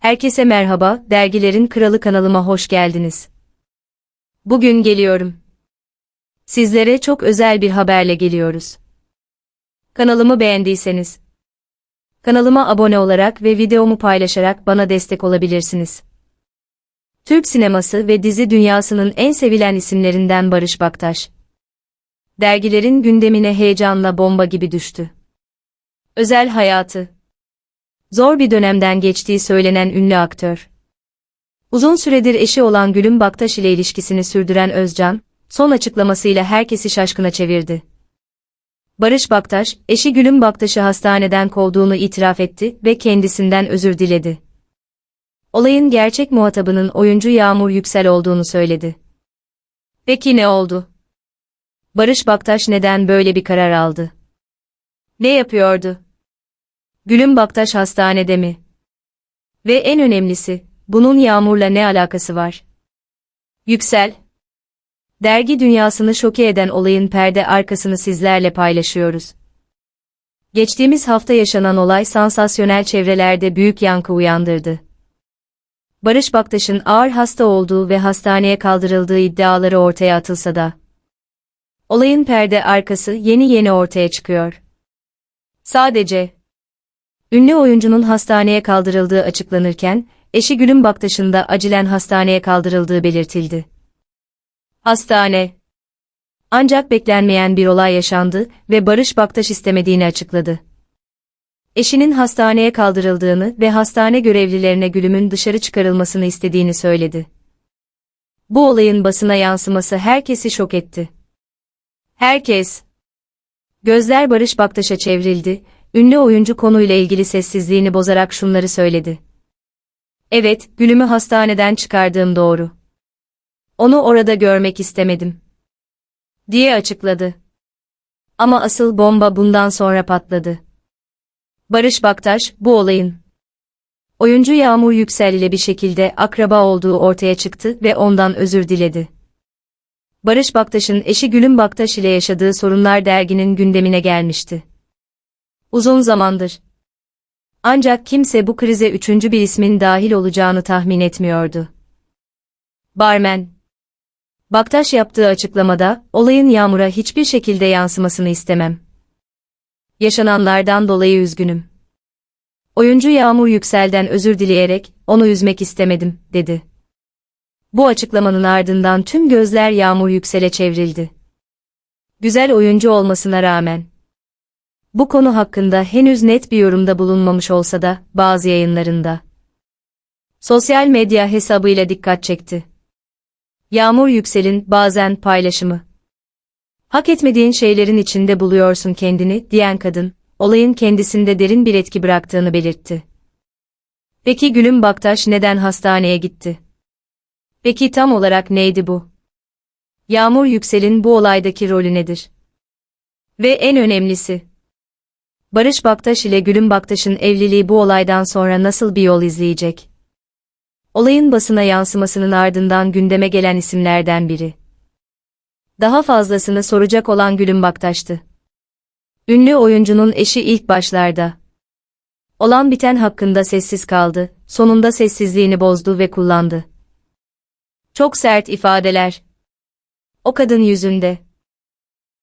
Herkese merhaba, Dergilerin Kralı kanalıma hoş geldiniz. Bugün geliyorum. Sizlere çok özel bir haberle geliyoruz. Kanalımı beğendiyseniz, kanalıma abone olarak ve videomu paylaşarak bana destek olabilirsiniz. Türk sineması ve dizi dünyasının en sevilen isimlerinden Barış Baktaş. Dergilerin gündemine heyecanla bomba gibi düştü. Özel hayatı Zor bir dönemden geçtiği söylenen ünlü aktör. Uzun süredir eşi olan Gülüm Baktaş ile ilişkisini sürdüren Özcan, son açıklamasıyla herkesi şaşkına çevirdi. Barış Baktaş, eşi Gülüm Baktaş'ı hastaneden kovduğunu itiraf etti ve kendisinden özür diledi. Olayın gerçek muhatabının oyuncu Yağmur Yüksel olduğunu söyledi. Peki ne oldu? Barış Baktaş neden böyle bir karar aldı? Ne yapıyordu? Gülüm Baktaş hastanede mi? Ve en önemlisi, bunun Yağmur'la ne alakası var? Yüksel. Dergi dünyasını şoke eden olayın perde arkasını sizlerle paylaşıyoruz. Geçtiğimiz hafta yaşanan olay sansasyonel çevrelerde büyük yankı uyandırdı. Barış Baktaş'ın ağır hasta olduğu ve hastaneye kaldırıldığı iddiaları ortaya atılsa da, olayın perde arkası yeni yeni ortaya çıkıyor. Sadece Ünlü oyuncunun hastaneye kaldırıldığı açıklanırken, eşi Gülüm Baktaş'ın da acilen hastaneye kaldırıldığı belirtildi. Hastane Ancak beklenmeyen bir olay yaşandı ve Barış Baktaş istemediğini açıkladı. Eşinin hastaneye kaldırıldığını ve hastane görevlilerine Gülüm'ün dışarı çıkarılmasını istediğini söyledi. Bu olayın basına yansıması herkesi şok etti. Herkes. Gözler Barış Baktaş'a çevrildi ünlü oyuncu konuyla ilgili sessizliğini bozarak şunları söyledi. Evet, Gülüm'ü hastaneden çıkardığım doğru. Onu orada görmek istemedim. Diye açıkladı. Ama asıl bomba bundan sonra patladı. Barış Baktaş, bu olayın oyuncu Yağmur Yüksel ile bir şekilde akraba olduğu ortaya çıktı ve ondan özür diledi. Barış Baktaş'ın eşi Gülüm Baktaş ile yaşadığı sorunlar derginin gündemine gelmişti. Uzun zamandır. Ancak kimse bu krize üçüncü bir ismin dahil olacağını tahmin etmiyordu. Barmen. Baktaş yaptığı açıklamada, olayın Yağmur'a hiçbir şekilde yansımasını istemem. Yaşananlardan dolayı üzgünüm. Oyuncu Yağmur Yüksel'den özür dileyerek, onu üzmek istemedim, dedi. Bu açıklamanın ardından tüm gözler Yağmur Yüksel'e çevrildi. Güzel oyuncu olmasına rağmen, bu konu hakkında henüz net bir yorumda bulunmamış olsa da bazı yayınlarında sosyal medya hesabıyla dikkat çekti. Yağmur Yüksel'in bazen paylaşımı. Hak etmediğin şeylerin içinde buluyorsun kendini diyen kadın, olayın kendisinde derin bir etki bıraktığını belirtti. Peki Gülüm Baktaş neden hastaneye gitti? Peki tam olarak neydi bu? Yağmur Yüksel'in bu olaydaki rolü nedir? Ve en önemlisi, Barış Baktaş ile Gülüm Baktaş'ın evliliği bu olaydan sonra nasıl bir yol izleyecek? Olayın basına yansımasının ardından gündeme gelen isimlerden biri. Daha fazlasını soracak olan Gülüm Baktaş'tı. Ünlü oyuncunun eşi ilk başlarda. Olan biten hakkında sessiz kaldı, sonunda sessizliğini bozdu ve kullandı. Çok sert ifadeler. O kadın yüzünde.